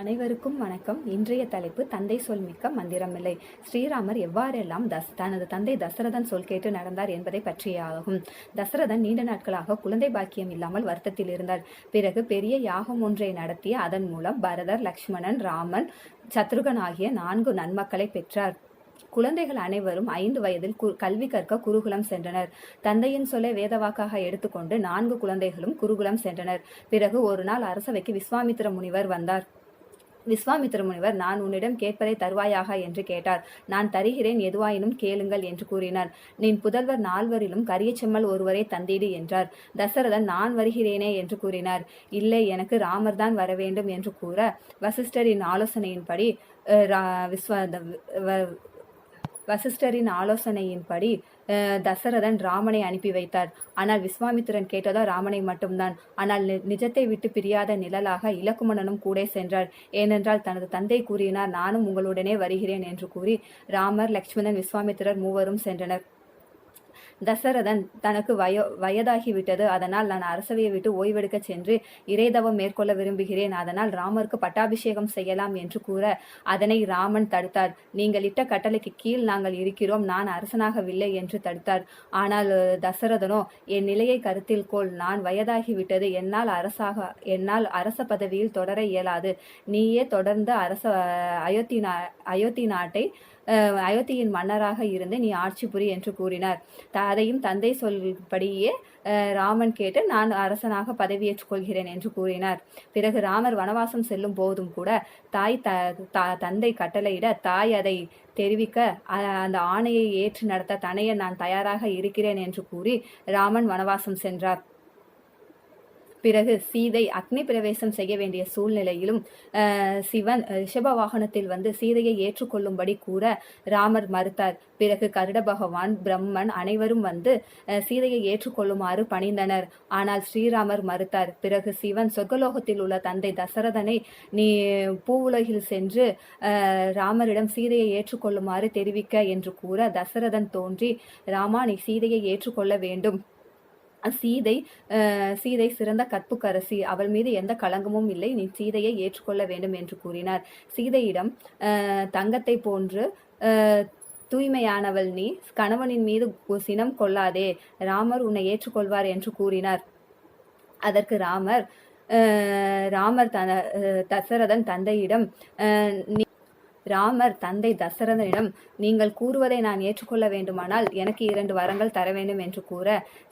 அனைவருக்கும் வணக்கம். இன்றைய தலைப்பு தந்தை சொல் மிக்க மந்திரமில்லை ஸ்ரீராமர் எவ்வாறெல்லாம் தஸ் தனது தந்தை தசரதன் சொல் கேட்டு நடந்தார் என்பதை பற்றியாகும் தசரதன் நீண்ட நாட்களாக குழந்தை பாக்கியம் இல்லாமல் வருத்தத்தில் இருந்தார். பிறகு பெரிய யாகம் ஒன்றை நடத்தி அதன் மூலம் பரதர் லக்ஷ்மணன் ராமன் சத்ருகன் ஆகிய நான்கு நன்மக்களை பெற்றார். குழந்தைகள் அனைவரும் ஐந்து வயதில் கல்வி கற்க குருகுலம் சென்றனர். தந்தையின் சொல்லை வேதவாக்காக எடுத்துக்கொண்டு நான்கு குழந்தைகளும் குருகுலம் சென்றனர். பிறகு ஒரு நாள் அரசவைக்கு விஸ்வாமித்திர முனிவர் வந்தார். விஸ்வாமித்திர முனிவர் நான் உன்னிடம் கேட்பதை தருவாயாக? என்று கேட்டார். நான் தருகிறேன் எதுவாயினும் கேளுங்கள் என்று கூறினார். நின் புதல்வர் நால்வரிலும் கரிய செம்மல் ஒருவரை தந்தீடு என்றார். தசரதன் நான் வருகிறேனே என்று கூறினார். இல்லை எனக்கு ராமர் தான் வர வேண்டும் என்று கூற வசிஷ்டரின் ஆலோசனையின்படி விஸ்வ வசிஷ்டரின் ஆலோசனையின்படி தசரதன் ராமனை அனுப்பி வைத்தார். ஆனால் விஸ்வாமித்திரன் கேட்டதோ ராமனை மட்டும்தான். ஆனால் நி- நிஜத்தை விட்டு பிரியாத நிழலாக இலக்குமணனும் கூட சென்றார் ஏனென்றால் தனது தந்தை கூறினார் நானும் உங்களுடனே வருகிறேன் என்று கூறி ராமர் லக்ஷ்மணன் விஸ்வாமித்திரர் மூவரும் சென்றனர். தசரதன் தனக்கு வயோ வயதாகிவிட்டது. அதனால் நான் அரசவையை விட்டு ஓய்வெடுக்க சென்று இறைதவம் மேற்கொள்ள விரும்புகிறேன். அதனால் ராமருக்கு பட்டாபிஷேகம் செய்யலாம் என்று கூற அதனை ராமன் தடுத்தார். நீங்கள் இட்ட கட்டளைக்கு கீழ் நாங்கள் இருக்கிறோம். நான் அரசனாகவில்லை என்று தடுத்தார். ஆனால் தசரதனோ என் நிலையை கருத்தில் கொள். நான் வயதாகிவிட்டது. என்னால் அரசாக என்னால் அரச பதவியில் தொடர இயலாது. நீயே தொடர்ந்து அரச அயோத்தி நா அயோத்தி நாட்டை அயோத்தியின் மன்னராக இருந்து நீ ஆட்சி புரி என்று கூறினார். த- அதையும் தந்தை சொல்படியே ராமன் கேட்டு நான் அரசனாக பதவியேற்றுக் கொள்கிறேன் என்று கூறினார். பிறகு ராமர் வனவாசம் செல்லும் போதும் கூட தாய் த த- தந்தை கட்டளையிட தாய் அதை தெரிவிக்க அந்த ஆணையை ஏற்று நடத்த தனைய நான் தயாராக இருக்கிறேன் என்று கூறி ராமன் வனவாசம் சென்றார். பிறகு சீதை அக்னி பிரவேசம் செய்ய வேண்டிய சூழ்நிலையிலும் சிவன் ரிஷப வாகனத்தில் வந்து சீதையை ஏற்றுக்கொள்ளும்படி கூற ராமர் மறுத்தார். பிறகு கருட பகவான் பிரம்மன் அனைவரும் வந்து சீதையை ஏற்றுக்கொள்ளுமாறு பணிந்தனர். ஆனால் ஸ்ரீராமர் மறுத்தார். பிறகு சிவன் சொர்க்கலோகத்தில் உள்ள தந்தை தசரதனை நீ பூவுலகில் சென்று ராமரிடம் சீதையை ஏற்றுக்கொள்ளுமாறு தெரிவிக்க என்று கூற தசரதன் தோன்றி ராமா நீ சீதையை ஏற்றுக்கொள்ள வேண்டும். சீதை சீதை சிறந்த கற்புக்கரசி. அவள் மீது எந்த களங்கமும் இல்லை. நீ சீதையை ஏற்றுக்கொள்ள வேண்டும் என்று கூறினார். சீதையிடம் தங்கத்தை போன்று தூய்மையானவள் நீ கணவனின் மீது சினம் கொள்ளாதே. ராமர் உன்னை ஏற்றுக்கொள்வார் என்று கூறினார். அதற்கு ராமர் ராமர் தன தசரதன் தந்தையிடம் நீ- ராமர் தந்தை தசரதனிடம் நீங்கள் கூறுவதை நான் ஏற்றுக்கொள்ள வேண்டுமானால் எனக்கு இரண்டு வரங்கள் தர வேண்டும் என்று கூற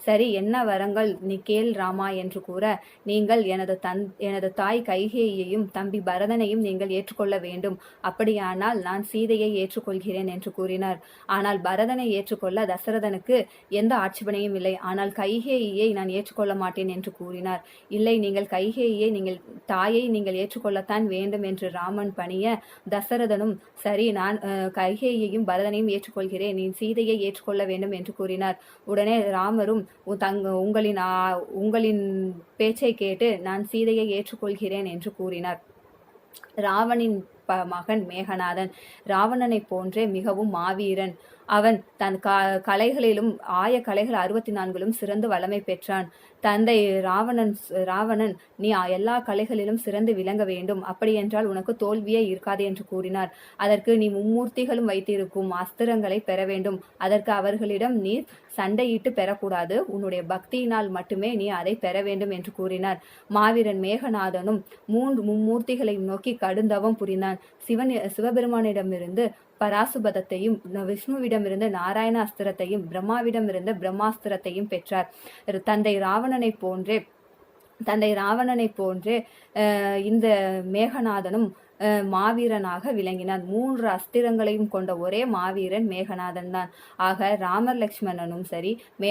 சரி என்ன வரங்கள்? நீ கேள் ராமா என்று கூற நீங்கள் எனது தன் எனது தாய் கைகேயையும் தம்பி பரதனையும் நீங்கள் ஏற்றுக்கொள்ள வேண்டும். அப்படியானால் நான் சீதையை ஏற்றுக்கொள்கிறேன் என்று கூறினார். ஆனால் பரதனை ஏற்றுக்கொள்ள தசரதனுக்கு எந்த ஆட்சேபனையும் இல்லை. ஆனால் கைகேயியை நான் ஏற்றுக்கொள்ள மாட்டேன் என்று கூறினார். இல்லை நீங்கள் கைகேயியை நீங்கள் தாயை நீங்கள் ஏற்றுக்கொள்ளத்தான் வேண்டும் என்று ராமன் பணிய தசரதனும் சரி நான் கைகேயையும் பரதனையும் ஏற்றுக்கொள்கிறேன். நீ சீதையை ஏற்றுக்கொள்ள வேண்டும் என்று கூறினார். உடனே ராமரும் "உ- உங்களின் உங்களின் பேச்சை கேட்டு நான் சீதையை ஏற்றுக்கொள்கிறேன் என்று கூறினார். ராவணின் ப மகன் மேகநாதன். ராவணனைப் போன்றே மிகவும் மாவீரன். அவன் தன் க கலைகளிலும் ஆய கலைகள் அறுபத்தி நான்கிலும் சிறந்து வளமை பெற்றான். தந்தை ராவணன் ராவணன் நீ எல்லா கலைகளிலும் சிறந்து விளங்க வேண்டும். அப்படியென்றால் உனக்கு தோல்வியே இருக்காது என்று கூறினார். அதற்கு நீ மும்மூர்த்திகளும் வைத்திருக்கும் அஸ்திரங்களை பெற வேண்டும். அதற்கு அவர்களிடம் நீ சண்டையிட்டு பெறக்கூடாது. உன்னுடைய பக்தியினால் மட்டுமே நீ அதை பெற வேண்டும் என்று கூறினார். மாவீரன் மேகநாதனும் மூன்று மும்மூர்த்திகளை நோக்கி கடுந்தவம் புரிந்தான். சிவன் சிவபெருமானிடமிருந்து பராசுபதத்தையும் விஷ்ணுவிடமிருந்து நாராயண அஸ்திரத்தையும் பிரம்மாவிடமிருந்து பிரம்மாஸ்திரத்தையும் பெற்றார். தந்தை ராவணனைப் போன்றே தந்தை ராவணனைப் போன்றே இந்த மேகநாதனும் மாவீரனாக விளங்கினான் மூன்று அஸ்திரங்களையும் கொண்ட ஒரே மாவீரன் மேகநாதன் தான். ஆக ராமர் லக்ஷ்மணனும் சரி மே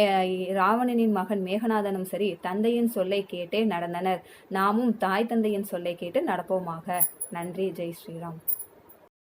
ராவணனின் மகன் மேகநாதனும் சரி தந்தையின் சொல்லை கேட்டே நடந்தனர். நாமும் தாய் தந்தையின் சொல்லை கேட்டு நடப்போமாக. நன்றி. ஜெய் ஸ்ரீராம்.